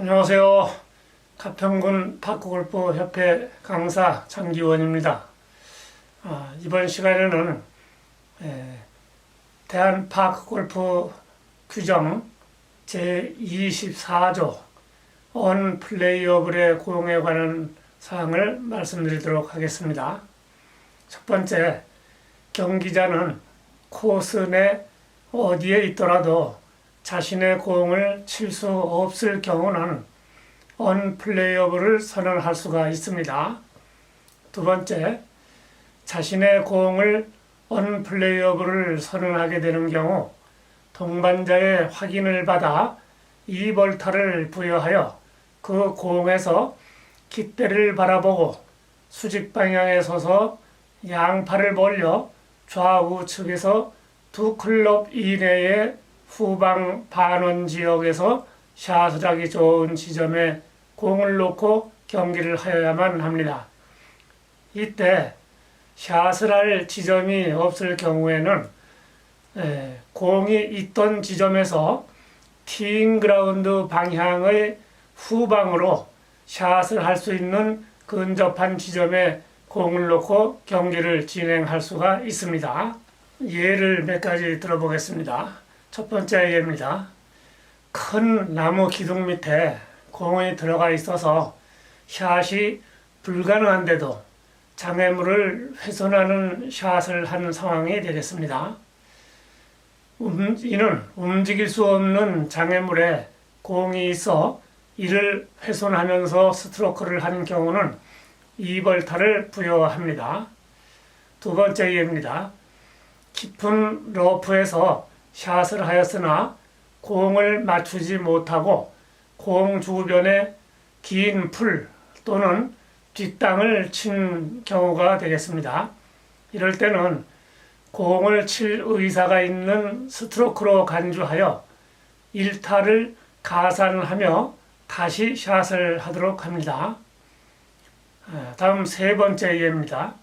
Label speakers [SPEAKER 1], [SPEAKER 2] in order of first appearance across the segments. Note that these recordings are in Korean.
[SPEAKER 1] 안녕하세요. 가평군 파크골프 협회 강사 장기원입니다. 아, 이번 시간에는 에, 대한 파크골프 규정 제24조 언플레이어블의 고용에 관한 사항을 말씀드리도록 하겠습니다. 첫 번째, 경기자는 코스 내 어디에 있더라도 자신의 공을 칠 수 없을 경우는 언플레이어블을 선언할 수가 있습니다. 두 번째, 자신의 공을 언플레이어블을 선언하게 되는 경우 동반자의 확인을 받아 2벌타를 부여하여 그 공에서 깃대를 바라보고 수직 방향에 서서 양팔을 벌려 좌우 측에서 두 클럽 이내의 후방 반원 지역에서 하기 좋은 지점에 공을 놓고 경기를 하여야만 합니다. 이때 샷을 할 지점이 없을 경우에는 에, 공이 있던 지점에서 티잉 그라운드 방향의 후방으로 샷을 할 수 있는 근접한 지점에 공을 놓고 경기를 진행할 수가 있습니다. 예를 몇 가지 들어보겠습니다. 첫 번째 예입니다. 큰 나무 기둥 밑에 공이 들어가 있어서 샷이 불가능한데도 장애물을 훼손하는 샷을 하는 상황이 되겠습니다. 음, 이는 움직일 수 없는 장애물에 공이 있어 이를 훼손하면서 스트로크를 하는 경우는 2벌타를 부여합니다. 두 번째 예입니다. 깊은 러프에서 샷을 하였으나 공을 맞추지 못하고 공 주변에 긴 풀 또는 뒷땅을 친 경우가 되겠습니다. 이럴 때는 공을 칠 의사가 있는 스트로크로 간주하여 1타를 가산하며 다시 샷을 하도록 합니다. 아, 다음 세 번째 예입니다.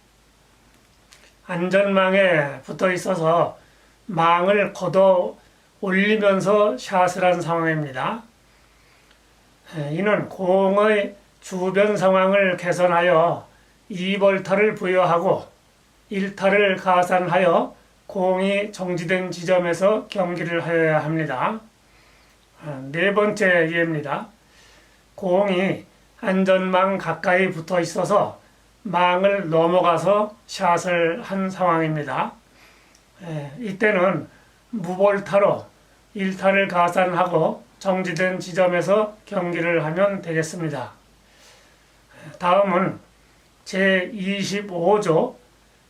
[SPEAKER 1] 안전망에 붙어 있어서 망을 걷어 올리면서 샷을 한 상황입니다. 에, 이는 공의 주변 상황을 개선하여 2벌타를 부여하고 1타를 가산하여 공이 정지된 지점에서 경기를 하여야 합니다. 아, 네 번째 예입니다. 공이 안전망 가까이 붙어 있어서 망을 넘어가서 샷을 한 상황입니다. 에, 이때는 무볼타로 1타를 가산하고 정지된 지점에서 경기를 하면 되겠습니다. 다음은 제25조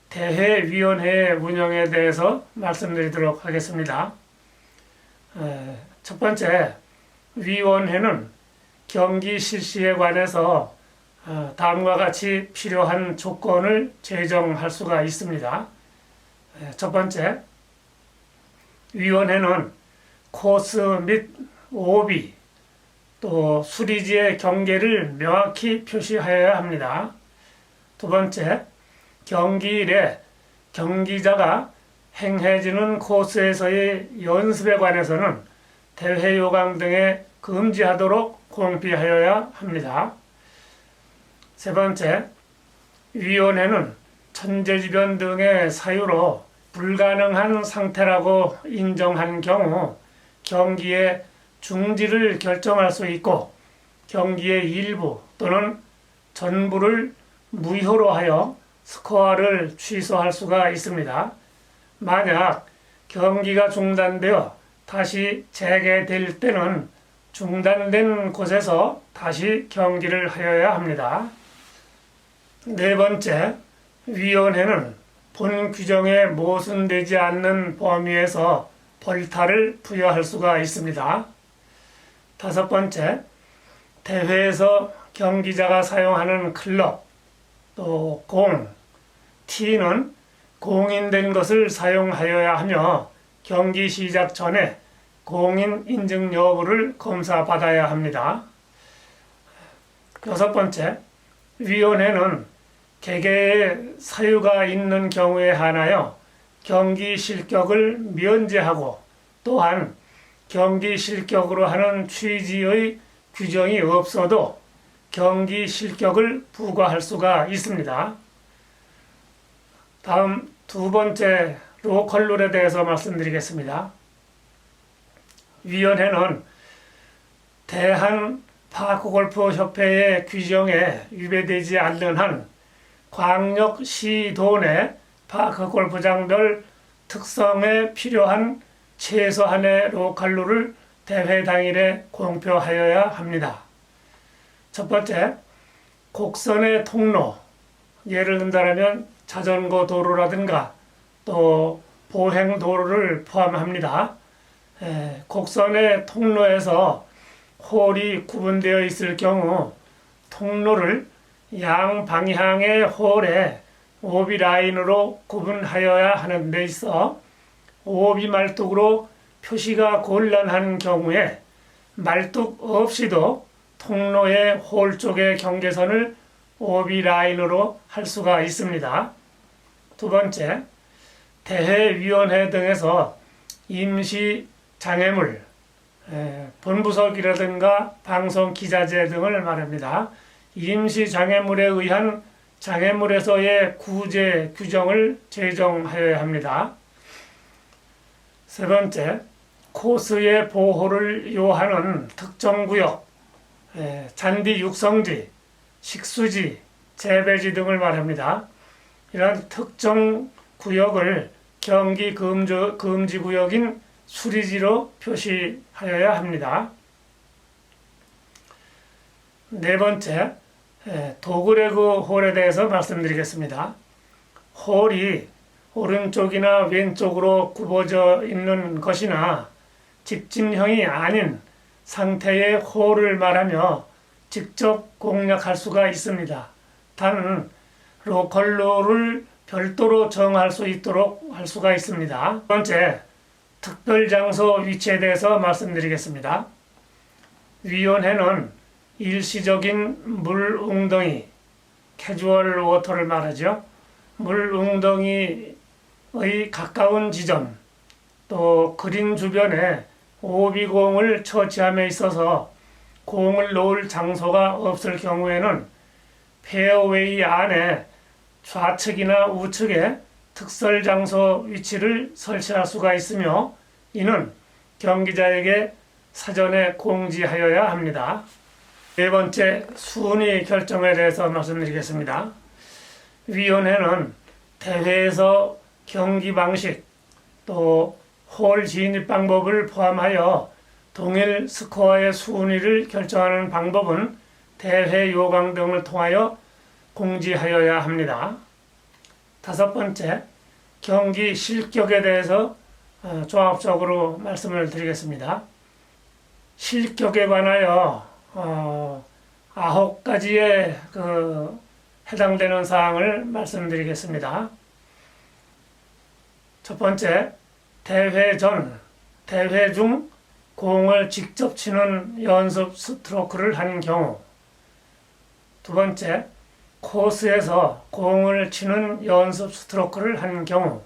[SPEAKER 1] 대회위원회 운영에 대해서 말씀드리도록 하겠습니다. 에, 첫 번째, 위원회는 경기 실시에 관해서 어, 다음과 같이 필요한 조건을 제정할 수가 있습니다. 에, 첫 번째, 위원회는 코스 및 오비 또 수리지의 경계를 명확히 표시하여야 합니다. 두 번째, 경기일에 경기자가 행해지는 코스에서의 연습에 관해서는 대회 요강 등에 금지하도록 공피하여야 합니다. 세 번째, 위원회는 천재지변 등의 사유로 불가능한 상태라고 인정한 경우 경기의 중지를 결정할 수 있고 경기의 일부 또는 전부를 무효로 하여 스코어를 취소할 수가 있습니다. 만약 경기가 중단되어 다시 재개될 때는 중단된 곳에서 다시 경기를 하여야 합니다. 네 번째, 위원회는 본 규정에 모순되지 않는 범위에서 벌타를 부여할 수가 있습니다. 다섯 번째, 대회에서 경기자가 사용하는 클럽, 또 공, 티는 공인된 것을 사용하여야 하며 경기 시작 전에 공인 인증 여부를 검사받아야 합니다. 여섯 번째, 위원회는 개개의 사유가 있는 경우에 한하여 경기 실격을 면제하고 또한 경기 실격으로 하는 취지의 규정이 없어도 경기 실격을 부과할 수가 있습니다. 다음 두 번째 로컬룰에 대해서 말씀드리겠습니다. 위원회는 대한 파크골프 협회의 규정에 위배되지 않는 한 광역시 도 내 파크 골프장별 특성에 필요한 최소한의 로컬룰을 대회 당일에 공표하여야 합니다. 첫 번째, 곡선의 통로, 예를 든다면 자전거 도로라든가 또 보행 도로를 포함합니다. 에, 곡선의 통로에서 홀이 구분되어 있을 경우 통로를 양 방향의 홀에 오비 라인으로 구분하여야 하는 데 있어 오비 말뚝으로 표시가 곤란한 경우에 말뚝 없이도 통로의 홀 쪽의 경계선을 오비 라인으로 할 수가 있습니다. 두 번째, 대회위원회 등에서 임시 장애물, 에, 본부석이라든가 방송 기자재 등을 말합니다. 임시 장애물에 의한 장애물에서의 구제 규정을 제정하여야 합니다. 세 번째, 코스의 보호를 요하는 특정 구역, 에, 잔디 육성지, 식수지, 재배지 등을 말합니다. 이러한 특정 구역을 경기 금지, 금지 구역인 수리지로 표시하여야 합니다. 네 번째, 에, 도그레그 홀에 대해서 말씀드리겠습니다. 홀이 오른쪽이나 왼쪽으로 굽어져 있는 것이나 직진형이 아닌 상태의 홀을 말하며 직접 공략할 수가 있습니다. 단 로컬로를 별도로 정할 수 있도록 할 수가 있습니다. 두 번째, 특별 장소 위치에 대해서 말씀드리겠습니다. 위원회는 일시적인 물 웅덩이, 캐주얼 워터를 말하죠. 물 웅덩이의 가까운 지점, 또 그린 주변에 오비공을 처치함에 있어서 공을 놓을 장소가 없을 경우에는 페어웨이 안에 좌측이나 우측에 특설 장소 위치를 설치할 수가 있으며 이는 경기자에게 사전에 공지하여야 합니다. 네 번째 순위 결정에 대해서 말씀드리겠습니다. 위원회는 대회에서 경기 방식 또 홀 진입 방법을 포함하여 동일 스코어의 순위를 결정하는 방법은 대회 요강 등을 통하여 공지하여야 합니다. 다섯 번째, 경기 실격에 대해서 어, 종합적으로 말씀을 드리겠습니다. 실격에 관하여 어, 아홉 가지의 그 해당되는 사항을 말씀드리겠습니다. 첫 번째, 대회 전, 대회 중 공을 직접 치는 연습 스트로크를 하는 경우. 두 번째, 코스에서 공을 치는 연습 스트로크를 하는 경우.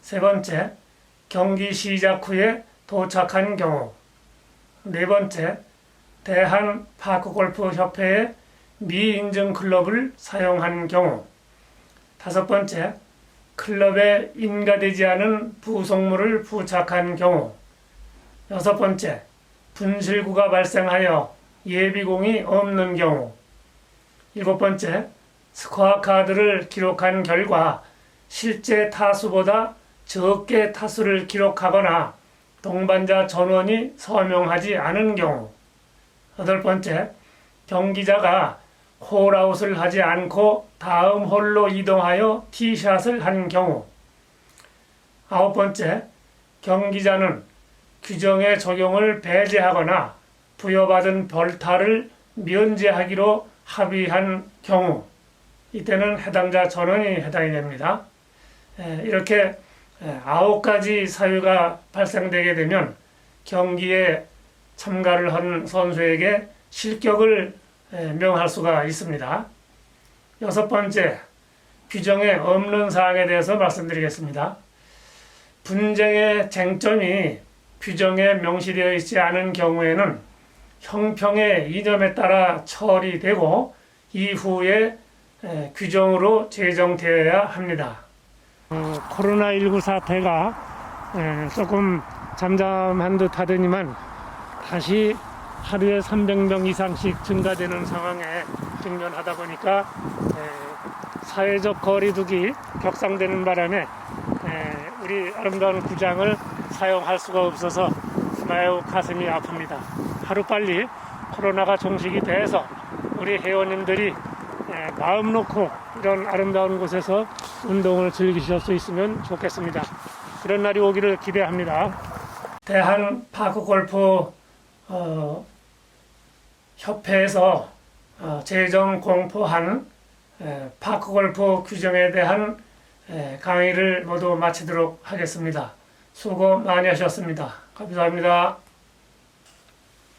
[SPEAKER 1] 세 번째, 경기 시작 후에 도착한 경우. 네 번째, 대한 파크골프 협회의 미인증 클럽을 사용한 경우. 다섯 번째, 클럽에 인가되지 않은 부속물을 부착한 경우. 여섯 번째, 분실구가 발생하여 예비공이 없는 경우. 일곱 번째, 스코어 카드를 기록한 결과 실제 타수보다 적게 타수를 기록하거나 동반자 전원이 서명하지 않은 경우. 여덟 번째, 경기자가 홀아웃을 하지 않고 다음 홀로 이동하여 티샷을 한 경우. 아홉 번째, 경기자는 규정의 적용을 배제하거나 부여받은 벌타를 면제하기로 합의한 경우. 이때는 해당자 전원이 해당이 됩니다. 에, 이렇게 에, 아홉 가지 사유가 발생되게 되면 경기에 참가를 한 선수에게 실격을 에, 명할 수가 있습니다. 여섯 번째, 규정에 없는 사항에 대해서 말씀드리겠습니다. 분쟁의 쟁점이 규정에 명시되어 있지 않은 경우에는 형평의 이념에 따라 처리되고 이후에 에, 규정으로 제정되어야 합니다. 어, 코로나19 사태가 에, 조금 잠잠한 듯 하더니만 다시 하루에 300명 이상씩 증가되는 상황에 직면하다 보니까 에, 사회적 거리두기 격상되는 바람에 에, 우리 아름다운 구장을 사용할 수가 없어서 매우 가슴이 아픕니다. 하루빨리 코로나가 종식이 돼서 우리 회원님들이 에, 마음 놓고 이런 아름다운 곳에서 운동을 즐기실 수 있으면 좋겠습니다. 그런 날이 오기를 기대합니다. 대한 파크 골프 어, 협회에서 어, 재정 공포한 에, 파크 골프 규정에 대한 에, 강의를 모두 마치도록 하겠습니다. 수고 많이 하셨습니다. 감사합니다.